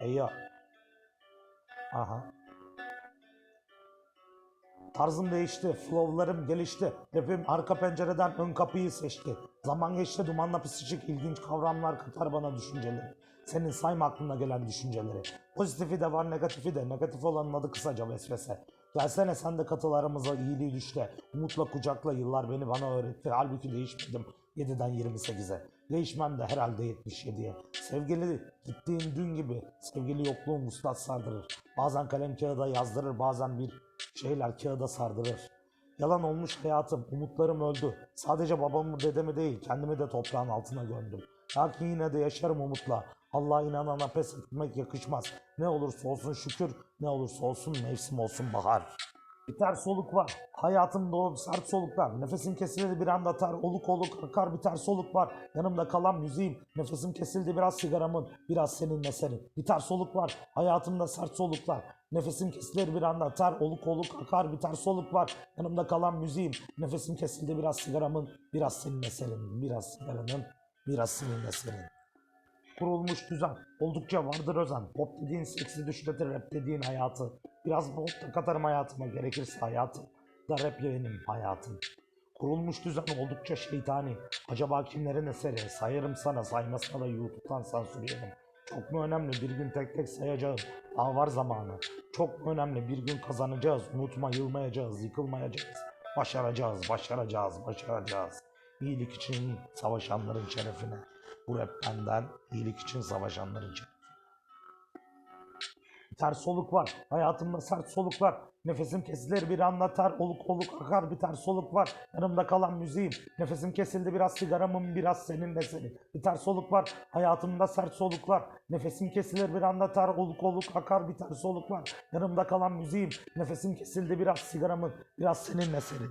Eyya. Aha. Tarzım değişti, flowlarım gelişti. Rapim arka pencereden ön kapıyı seçti. Zaman geçti, dumanla pisicik ilginç kavramlar katar bana düşünceleri. Senin sayma aklına gelen düşünceleri. Pozitifi de var, negatifi de. Negatif olanın adı kısaca vesvese. Gelsene sen de katıl aramıza iyiliği düşte. Umutla kucakla yıllar beni bana öğretti. Halbuki değişmedim 7'den 28'e. Değişmem de herhalde 77'ye. Sevgili gittiğin dün gibi. Sevgili yokluğum uslat sardırır. Bazen kalem kağıda yazdırır, bazen bir şeyler kağıda sardırır. Yalan olmuş hayatım, umutlarım öldü. Sadece babamı dedemi değil, kendimi de toprağın altına gömdüm. Lakin yine de yaşarım umutla. Allah'a inanana pes etmek yakışmaz. Ne olursa olsun şükür, ne olursa olsun mevsim olsun bahar. Bir ters soluk var. Hayatım dolu sert soluklar. Nefesim kesildi bir anda atar. Oluk oluk akar bir ters soluk var. Yanımda kalan müziğim. Nefesim kesildi biraz sigaramın. Biraz senin. Bir ters soluk var. Hayatımda sert soluklar. Nefesim kesilir bir anda atar. Oluk oluk akar bir ters soluk var. Yanımda kalan müziğim. Nefesim kesildi biraz sigaramın. Biraz senin. Biraz sigaranın. Biraz senin kurulmuş düzen. Oldukça vardır özen. Pop dediğin seksi düşletir rap dediğin hayatı. Biraz da katarım hayatıma gerekirse hayatım. Da rap benim hayatım. Kurulmuş düzen oldukça şeytani. Acaba kimlerin eseri? Sayarım sana saymasına da YouTube'dan sansür yedim. Çok mu önemli bir gün tek tek sayacağım. Daha var zamanı. Çok mu önemli bir gün kazanacağız. Unutma yılmayacağız, yıkılmayacağız. Başaracağız, başaracağız, başaracağız. İyilik için savaşanların şerefine. Bu rap benden iyilik için savaşanların için. Ters soluk var. Hayatımda sert soluk var. Nefesim kesilir bir anlatar. Oluk oluk akar bir ters soluk var. Yanımda kalan müziğim. Nefesim kesildi biraz sigaramın biraz seninle senin. Bir ters soluk var. Hayatımda sert soluklar. Nefesim kesilir bir anlatar. Oluk oluk akar bir ters soluk var. Yanımda kalan müziğim. Nefesim kesildi biraz sigaramın biraz seninle senin.